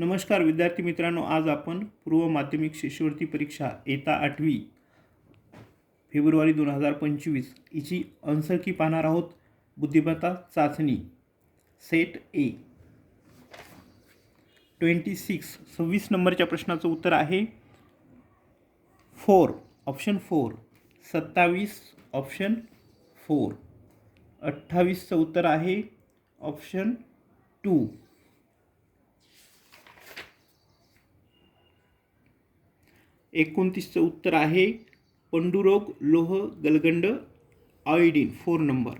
नमस्कार विद्यार्थी मित्रांनो आज आपण पूर्व माध्यमिक शिष्यवृत्ती परीक्षा येता आठवी फेब्रुवारी दोन हजार पंचवीस हिची आन्सर पाहणार आहोत. बुद्धिमत्ता चाचणी सेट ए. ट्वेंटी सिक्स सव्वीस नंबरच्या प्रश्नाचं उत्तर आहे. Four option four. सत्तावीस ऑप्शन फोर. अठ्ठावीसचं उत्तर आहे. Option two. एकोणतीसचं उत्तर आहे पंडुरोग लोह गलगंड आयोडीन फोर नंबर.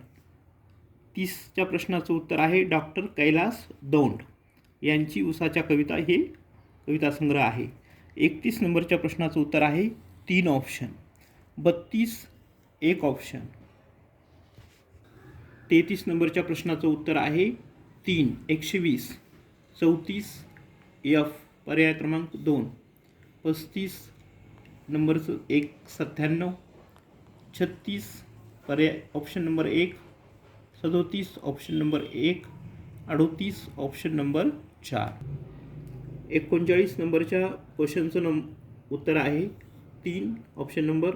तीसच्या प्रश्नाचं उत्तर आहे डॉक्टर कैलास दौंड. यांची उसाच्या कविता हे कविता संग्रह आहे. एकतीस नंबरच्या प्रश्नाचं उत्तर आहे तीन ऑप्शन. बत्तीस एक ऑप्शन. तेहतीस नंबरच्या प्रश्नाचं उत्तर आहे तीन एकशे वीस. चौतीस एफ पर्याय क्रमांक दोन. पस्तीस नंबरचं एक सत्त्याण्णव छत्तीस पर्याय ऑप्शन नंबर एक सदोतीस ऑप्शन नंबर एक अडोतीस ऑप्शन नंबर चार. एकोणचाळीस नंबरच्या क्वेश्चनचं नम उत्तर आहे. तीन ऑप्शन नंबर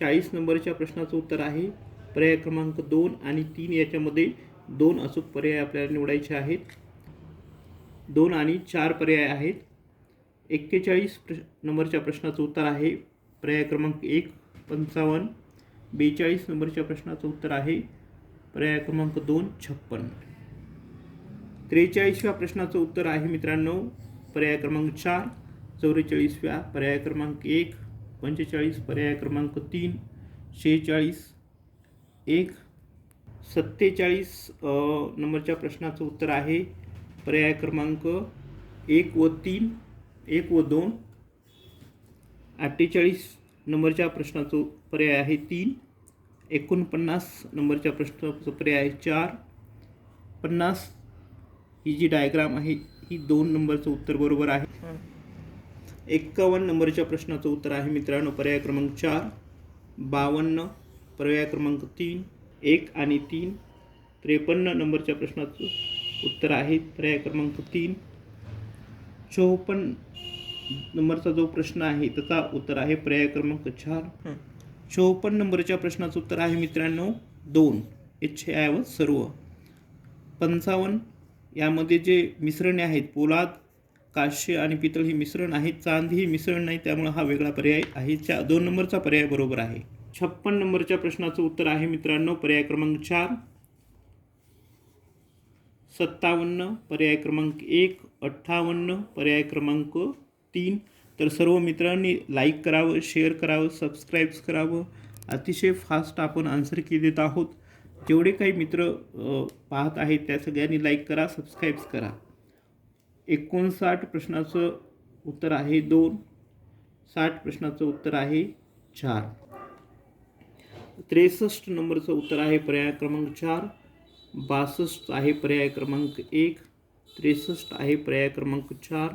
चाळीस नंबरच्या प्रश्नाचं उत्तर आहे. पर्याय क्रमांक दोन आणि तीन याच्यामध्ये दोन अचूक पर्याय आपल्याला निवडायचे आहेत. दोन आणि चार पर्याय आहेत. एक्केचाळीस प्र नंबरच्या प्रश्नाचं उत्तर आहे. पर्याय क्रमांक एक पंचावन्न. बेचाळीस नंबरच्या प्रश्नाचं उत्तर आहे. पर्याय क्रमांक दोन छप्पन. त्रेचाळीसव्या प्रश्नाचं उत्तर आहे मित्रांनो. पर्याय क्रमांक चार चौवेचाळीसव्या. पर्याय क्रमांक एक पंचेचाळीस. पर्याय क्रमांक तीन शेहेचाळीस. एक सत्तेचाळीस नंबरच्या प्रश्नाचं उत्तर आहे. पर्याय क्रमांक एक व तीन एक व दोन. अठ्ठेचाळीस नंबरच्या प्रश्नाचं पर्याय आहे तीन. एकोणपन्नास नंबरच्या प्रश्नाचं पर्याय आहे चार. पन्नास ही जी डायग्राम आहे ही दोन नंबरचं उत्तर बरोबर आहे. एक्कावन्न नंबरच्या प्रश्नाचं उत्तर आहे मित्रांनो पर्याय क्रमांक चार. बावन्न पर्याय क्रमांक तीन. एक आणि तीन. त्रेपन्न नंबरच्या प्रश्नाचं उत्तर आहे पर्याय क्रमांक तीन. चौपन्न नंबरचा जो प्रश्न आहे त्याचा उत्तर आहे पर्याय क्रमांक चार. चौपन्न नंबरच्या प्रश्नाचं उत्तर आहे मित्रांनो दोन. इच्छे आहे सर्व. पंचावन्न यामध्ये जे मिश्रणे आहेत पोलाद काश्य आणि पितळ ही मिश्रण आहे चांदी ही मिश्रण नाही त्यामुळे हा वेगळा पर्याय आहे. चा दोन नंबरचा पर्याय बरोबर आहे. छप्पन नंबरच्या प्रश्नाचं उत्तर आहे मित्रांनो पर्याय क्रमांक चार. सत्तावन्न पर्याय क्रमांक एक. अठ्ठावन्न पर्याय क्रमांक तीन. तर सर्व मित्रांनी लाईक करावं शेअर करावं सबस्क्राईब करावं. अतिशय फास्ट आपण आन्सर की देत आहोत. जेवढे काही मित्र पाहत आहेत त्या सगळ्यांनी लाईक करा सबस्क्राईब्स करा. एकोणसाठ प्रश्नाचं उत्तर आहे दोन. साठ प्रश्नाचं उत्तर आहे चार. त्रेसष्ट नंबरचं उत्तर आहे पर्याय क्रमांक चार. बासष्ट आहे पर्याय क्रमांक एक. त्रेसष्ट आहे पर्याय क्रमांक चार.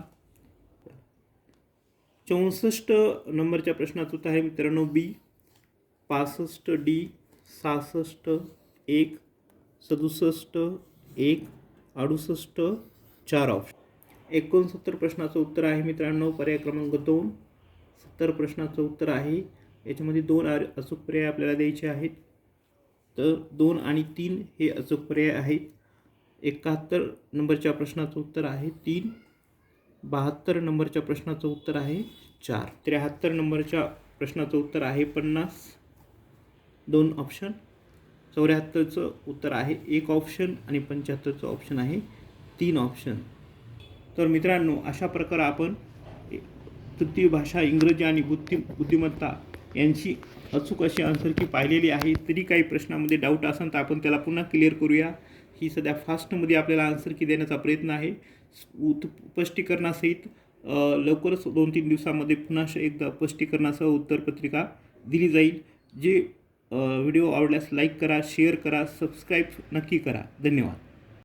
चौसष्ट नंबरच्या प्रश्नाचं उत्तर आहे मित्रांनो बी. पासष्ट डी सहासष्ट एक सदुसष्ट एक अडुसष्ट चार ऑप्शन एकोणसत्तर प्रश्नाचं उत्तर आहे मित्रांनो पर्याय क्रमांक दोन. सत्तर प्रश्नाचं उत्तर आहे याच्यामध्ये दोन आर अचूक पर्याय आपल्याला द्यायचे आहेत. तर दोन आणि तीन हे अचूक पर्याय आहेत. एकाहत्तर नंबरच्या प्रश्नाचं उत्तर आहे तीन. बहात्तर नंबरच्या प्रश्नाचं उत्तर आहे चार. त्र्याहत्तर नंबरच्या प्रश्नाचं उत्तर आहे पन्नास. दोन ऑप्शन चौऱ्याहत्तरचं उत्तर आहे एक ऑप्शन आणि पंच्याहत्तरचं ऑप्शन आहे तीन ऑप्शन तर मित्रांनो अशा प्रकारे आपण तृतीय भाषा इंग्रजी आणि बुद्धी बुद्धिमत्ता यांची अचूक अशी आन्सर की पाहिलेली आहे. तरी काही प्रश्नामध्ये डाऊट असेल तर आपण त्याला पुन्हा क्लिअर करूया. ही सध्या फास्टमध्ये आपल्याला आन्सर की देण्याचा प्रयत्न आहे. उत स्पष्टीकरणासहित लवकरच दोन तीन दिवसामध्ये पुन्हा एकदा स्पष्टीकरणासह उत्तरपत्रिका दिली जाईल. जे व्हिडिओ आवडल्यास लाईक करा शेअर करा सबस्क्राईब नक्की करा. धन्यवाद.